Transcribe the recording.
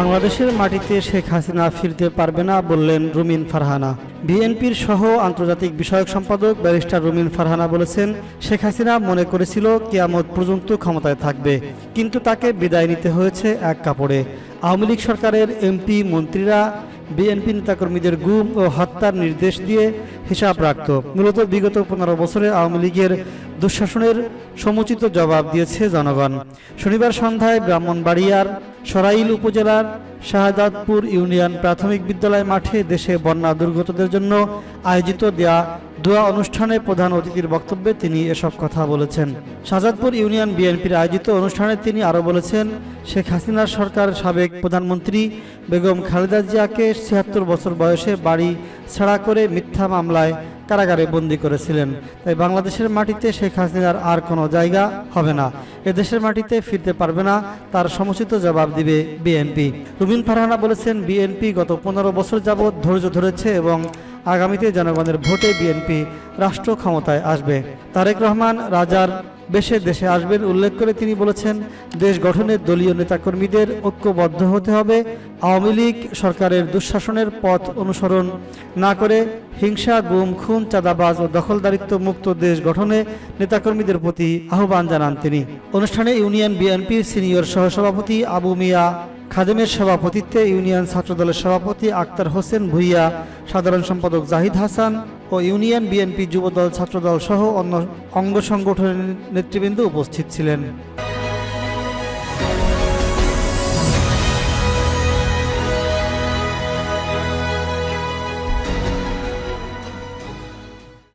বাংলাদেশের মাটিতে শেখ হাসিনা ফিরতে পারবে না বললেন রুমিন ফারহানা। বিএনপির সহ আন্তর্জাতিক বিষয়ক সম্পাদক ব্যারিস্টার রুমিন ফারহানা বলেছেন, শেখ হাসিনা মনে করেছিল কিয়ামত পর্যন্ত ক্ষমতায় থাকবে, কিন্তু তাকে বিদায় নিতে হয়েছে এক কাপড়ে। আওয়ামী লীগ সরকারের এমপি মন্ত্রীরা বিএনপি নেতাকর্মীদের গুম ও হত্যার নির্দেশ দিয়ে হিসাব রাখত। মূলত বিগত পনেরো বছরে আওয়ামী লীগের দুঃশাসনের সমুচিত জবাব দিয়েছে জনগণ। শনিবার সন্ধ্যায় ব্রাহ্মণবাড়িয়ার সরাইল উপজেলার শাহজাদপুর ইউনিয়ন প্রাথমিক বিদ্যালয় মাঠে দেশে বন্যা দুর্গতদের জন্য আয়োজিত দেয়া দোয়া অনুষ্ঠানে প্রধান অতিথির বক্তব্যে তিনি এসব কথা বলেছেন। শাহজাদপুর ইউনিয়ন বিএনপির আয়োজিত অনুষ্ঠানে তিনি আরও বলেছেন, শেখ হাসিনার সরকার সাবেক প্রধানমন্ত্রী বেগম খালেদা জিয়াকে ছিয়াত্তর বছর বয়সে বাড়ি ছাড়া করে মিথ্যা মামলায় কারাগারে বন্দি করেছিলেন। তাই বাংলাদেশের মাটিতে শেখ হাসিনার আর কোনো জায়গা হবে না। এদেশের মাটিতে ফিরতে পারবে না, তার সমুচিত জবাব দিবে বিএনপি। রুবিন ফারহানা বলেছেন, বিএনপি গত পনেরো বছর যাবৎ ধৈর্য ধরেছে এবং আগামীতে জনগণের ভোটে বিএনপি রাষ্ট্র ক্ষমতায় আসবে। তারেক রহমান, রাজার বেশে দেশে আসবেন। উল্লেখ করে তিনি বলেছেন, দেশ গঠনের দলীয় নেতাকর্মীদের ঐক্যবদ্ধ হতে হবে। আওয়ামী লীগ সরকারের দুঃশাসনের পথ অনুসরণ না করে হিংসা, গুম, খুন, চাঁদাবাজ ও দখলদারিত্ব মুক্ত দেশ গঠনে নেতাকর্মীদের প্রতি আহ্বান জানান তিনি। অনুষ্ঠানে ইউনিয়ন বিএনপির সিনিয়র সহসভাপতি আবু মিয়া, খাদেমের সভাপতিত্বে ইউনিয়ন ছাত্রদলের সভাপতি আক্তার হোসেন ভুইয়া, সাধারণ সম্পাদক জাহিদ হাসান ও ইউনিয়ন বিএনপি যুবদল ছাত্রদল সহ অন্য অঙ্গ সংগঠনের নেতৃবৃন্দ উপস্থিত ছিলেন।